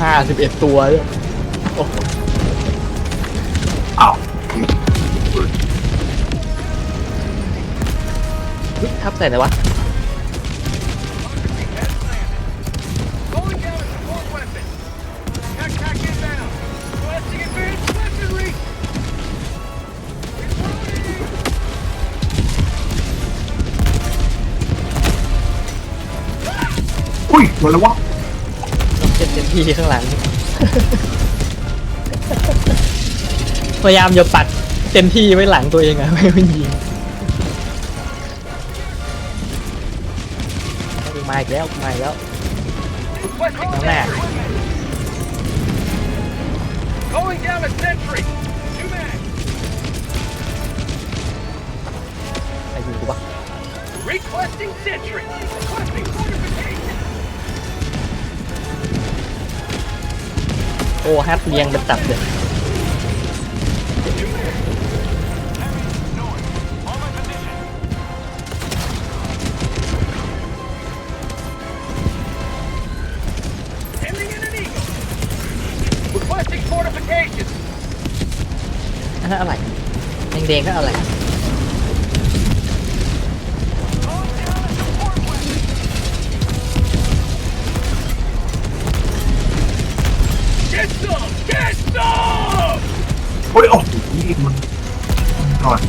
ห้าสิบเอ็ดตัวเนี่ยโอ้โหอ้าวเฮ้ยทับใส่ไหนวะ Going down a support weapon. Backpack inbound. Requesting advanced weaponry. อุ้ยโดนแล้ววะต้อง เจ็บเต็มที่ข้างหลัง พยายามอย่าปัดเต็มที่ไว้หลังตัวเองอะไม่ให้มันยิงมาอีกแล้วมาอีกแล้ว Requesting Down there. sentry. Going down a sentry. Two men. ใครยิงกูวะ โอ้แฮปเรียงเป็นตับเลย Sending in an eagle. Requesting fortification. อันนั้นอะไรแดงๆก็อะไร ยโอ้โหนี่มันก่อน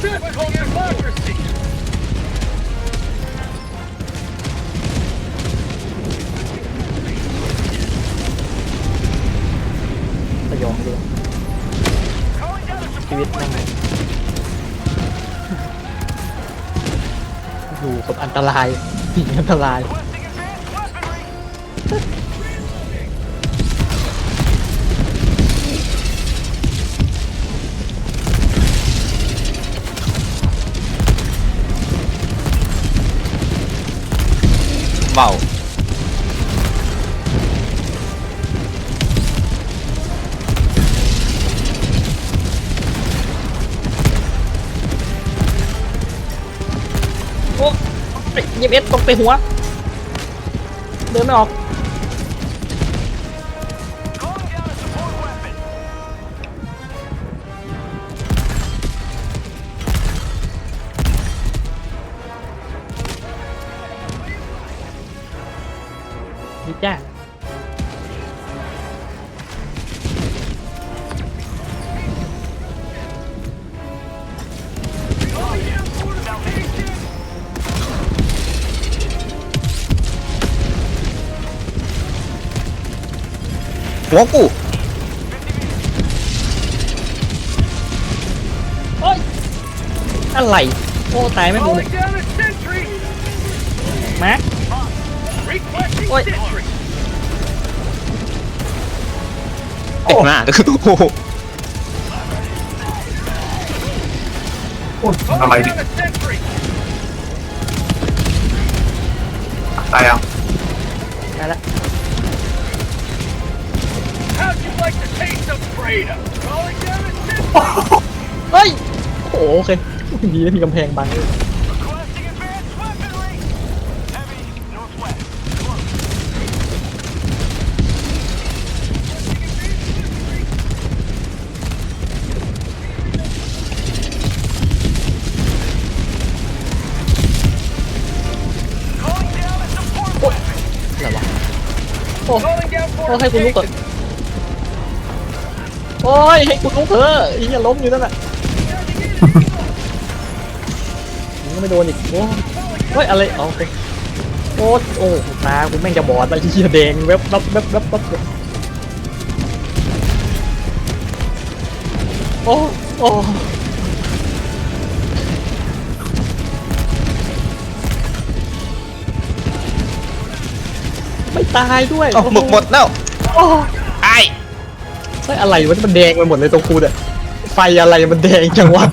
Typical democracy. สยองดี Calling down a ชี support วิตแม่ง weapon. อยู่กับอันตรายสิ่งอันตราย เบา ยิบเอสตกไปหัว เดินไม่ออก นี่จ้า หัวกูโอ้ยอะไรโอ้ตายไม่หมดเลย Calling down a sentry. มา Requesting Oi. sentry. เต็มหน้าโอ้โหโอ้ย Calling อะไรเนี่ย down a sentry. ตายอะ เฮ้ยโอ้โอเคดีนะมีกำแพงบังด้วย Requesting advanced weaponry. Heavy northwest. Close. อะไรวะโอ้ Calling down โอ้ให้กูลุกเถอะ fortification. โอ้ยให้กูลุกเถอะอีอย่าล้มอยู่นั่นแหละมึงก็ไม่โดนอีกโอ้เฮ้ยอะไรอ๋อโอเคโอ้โอ้ตากูแม่งจะบอดแล้วเหี้ยแดงเว็บวับเว็บวับวับเลยโอ้โอ้ไม่ตายด้วยเอ้าหมึกหมดแล้วโอ้ไอ้ เฮ้ยอะไรวะมันแดงไปหมดเลยตรงคูเนี่ยไฟอะไรมันแดงจังวะ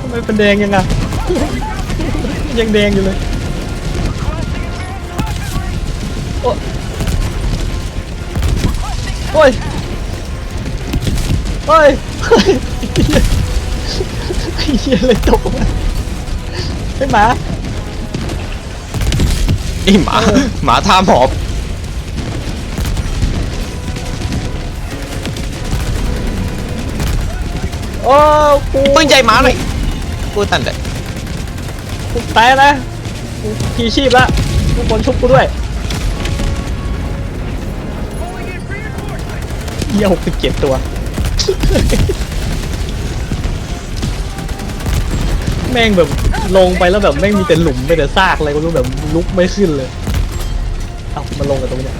ทำไมเป็นแดงยังไงยังแดงอยู่เลยโอ้โอ้ยโอ้ยเฮ้ยไอ้เหี้ยเลยตกไอ้หมา ไอหมาหมาท่าหมอบโอ้กูปืนใหญ่หมาหน่อยพูดตันเลยกูตายแล้วกูพีชีพละทุกคนชุบกูด้วย Calling in reinforcements. เหี้ยหกสิบเจ็ดตัว แม่งแบบ ลงไปแล้วแบบแม่งมีแต่หลุมไม่แต่ซากอะไรก็รู้แบบลุกไม่ขึ้นเลย เอามาลงกันตรงเนี้ย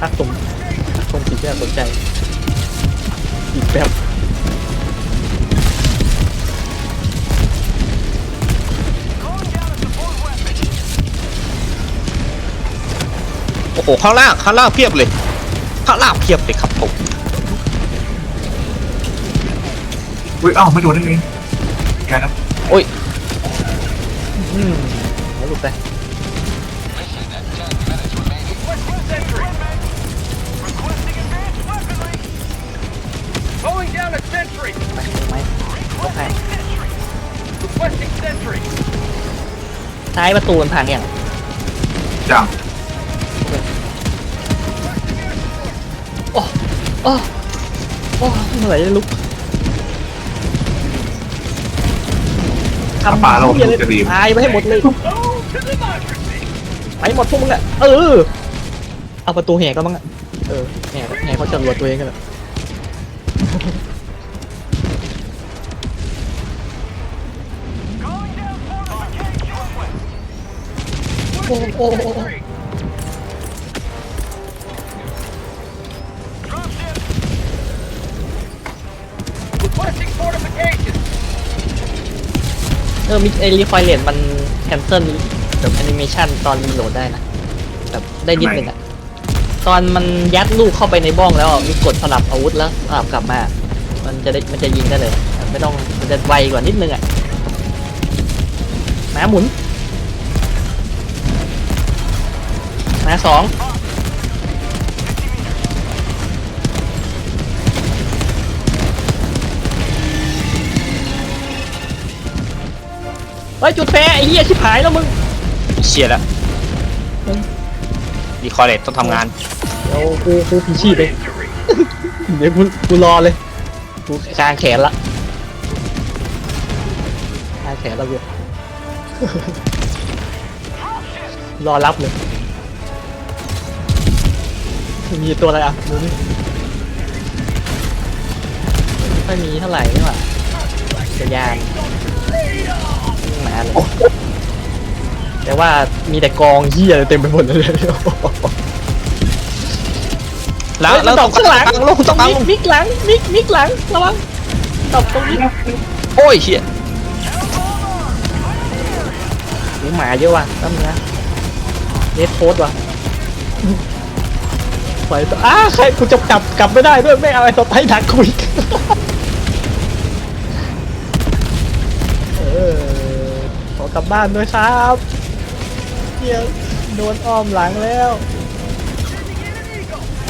ทักตรงทักตรงสีที่น่าสนใจ อีกแบบโอ้โหข้างล่างข้างล่างเพียบเลยข้างล่างเพียบเลยครับผมอุ้ยเอ้าไม่โดนได้ไงแกนะโอ้ย อืมแล้วหลุดไป Sentry. Requesting advanced weaponry. Calling down a sentry. ไปลงไหมลงไป Requesting sentry. ท้ายประตูมันพังอย่างจังโอ้โอ้โอ้เมื่อไหร่จะลุก ถ้าป่าเราหี้ยเลยจะดี ตายไปให้หมดเลย Oh, to democracy. ไปหมดพวกมึงอะเออ เอาประตูแหกแล้วมั้งอะเออแหกแหกเขาจะรวดตัวเองกันแหละโอ้โอ้โอ้โอ้ Requesting ออมีไอรีคอยเลนมันแคนเซิลแบบแอนิเมชันตอนรีโหลดได้นะแบบได้นิดนึงอะตอนมันยัดลูกเข้าไปในบ้องแล้วอะมีกดสลับอาวุธแล้วสลับกลับมา มันจะได้มันจะยิงได้เลยไม่ต้องมันจะไวกว่านิดนึงอะหมาหมุนหมาสอง ฮ้ยจุดแฟร์ไอ้เหี้ยชิบหายแล้วมึงเชียร์แล้วดีคอร์เรตต้องทำงาน เดี๋ยวกูกูพีชีพเองเดี๋ยวกูกูรอเลยกูกางแขนละกางแขนแล้วกูรอรับเลยมีตัวอะไรอะดูนี่ไม่มีเท่าไหร่นี่หว่าจักรยาน หมาเลยแต่ว่ามีแต่กองเหี้ยเต็มไปหมดเลยแล้วเฮ้ยแล้วดอกข้างหลังลงตตรรงงนี้นี้มิกหลังมิกมิกหลังระวังดอกตรงนี้โอ้ยเชียหูหมาเยอะว่ะตั้งนะเลดโคสว่ะปล่อยตัวอ้าใครกูจะกลับกลับไม่ได้ด้วยไม่เอาไอ้ตัวไปดักกูอี กลับบ้านด้วยครับเฮียโดนอ้อมหลังแล้ว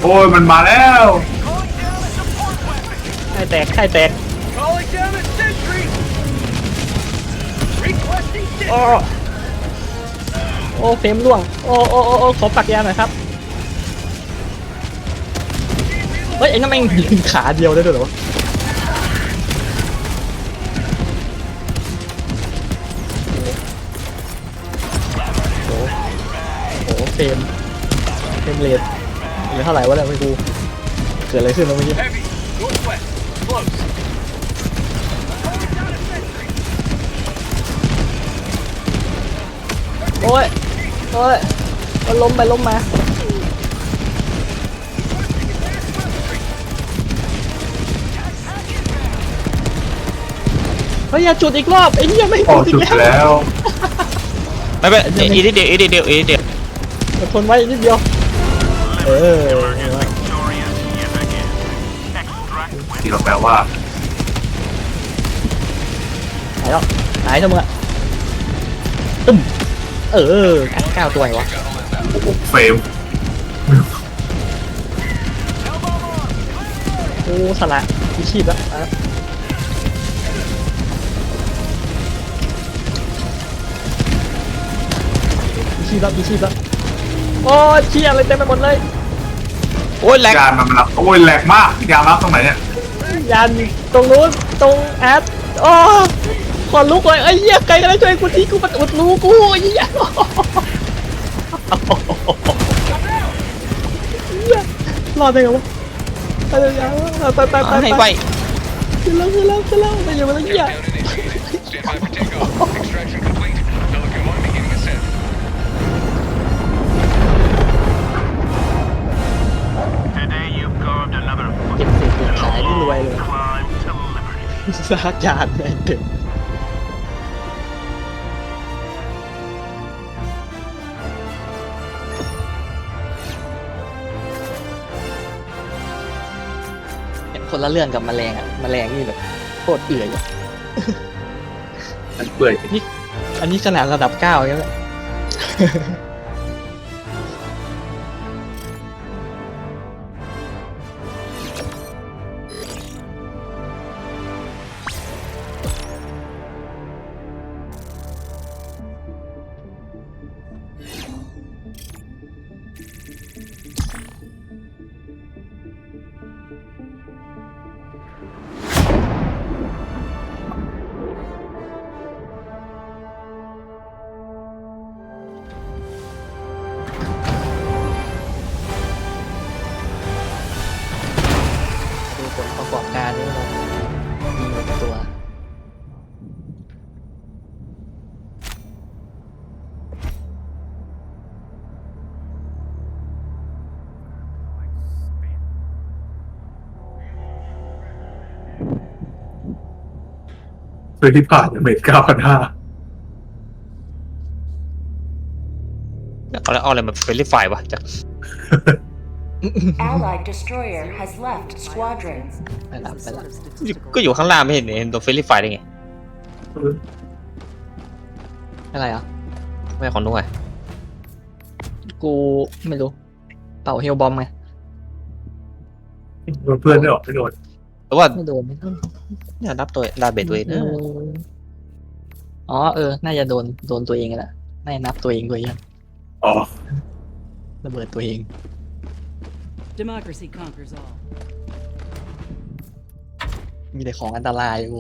โอ้ยมันมาแล้วไข่แตกไข่แตก Calling down a sentry. Requesting โอ้ sentry. โอ้เฟรมล่วง โอ้โอ้โอ้โอ้ขอปักยาหน่อยครับ เฮ้ยไอ้นั่นแม่งยืนขาเดียวได้ด้วยเหรอวะ เฟรมเฟรมเรทเหลือเท่าไหร่วะเนี่ยไม่รู้เกิดอะไรขึ้นแล้วเมื่อกี้ Heavy. Northwest. Close. Calling down a sentry. โอ้ยโอ้ยมันล้มไปล้มมาเฮ้ยอย่าจุดอีกรอบไอ้เนี่ยไม่โอ้จุดจุดอีกแล้ว แล้ว ไม่เป็นอีนิดเดียวอีนิดเดียวอีนิดเดียวอ ดทนไว้อีกนิดเดียว เออเห็นไหมที่เราแปลว่าหายแล้วหายทั้งหมดอะตึ้ม เออกัดก้าวตัวไหนวะโอ้โหเฟรมโอ้สละมีชีพแล้วอะมีชีพแล้วมีชีพแล้ว โอ้ยเชี่ยอะไรเต็มไปหมดเลย โอ้ยแหลกยานมันมารับโอ้ยแหลกมากยานรับตรงไหนเนี่ยยันตรงนู้นตรงแอดโอ้ขอลุกเลยไอ้เหี้ยใครก็ได้ช่วยกูทีกูมันอุดรูกูไอ้เหี้ยเหี้ยรอดได้ไงวะตายตายตายตายตายให้ตายไปขึ้นแล้วขึ้นแล้วขึ้นแล้วไปอยู่มาแล้วเหี้ย เก็บเศษเก็บขายนี่รวยเลยสากยานแม่งเต็มคนละเรื่องกับแมลงอะแมลงนี่แบบโคตรเอื่อยอะมันเปื่อยนี่อันนี้ขนาดระดับเก้าแล้วดู นี่เราดีหมดตัวเพื่อที่ผ่านเมตรเก้าพันห้าเอาแล้วเอาอะไรมาเป็นรีไฟวะจาก Allied destroyer has left squadron. ไปละไปละก็อยู่ข้างล่างไม่เห็นเห็นตัวเฟรนลี่ไฟได้ไงอะไรอะไม่ของนุ้ยกูไม่รู้ เป่าเฮลบอมไงโดนเพื่อนได้ออกไม่โดนหรือว่าไม่โดนไม่โดนเนี่ยรับตัวดาเบตตัวเองนะอ๋อเออ น่าจะโดนโดนตัวเองแหละน่าจะนับตัวเองด้วยยังอ๋อระเบิดตัวเอง Democracy conquers all. มีแต่ของอันตรายกู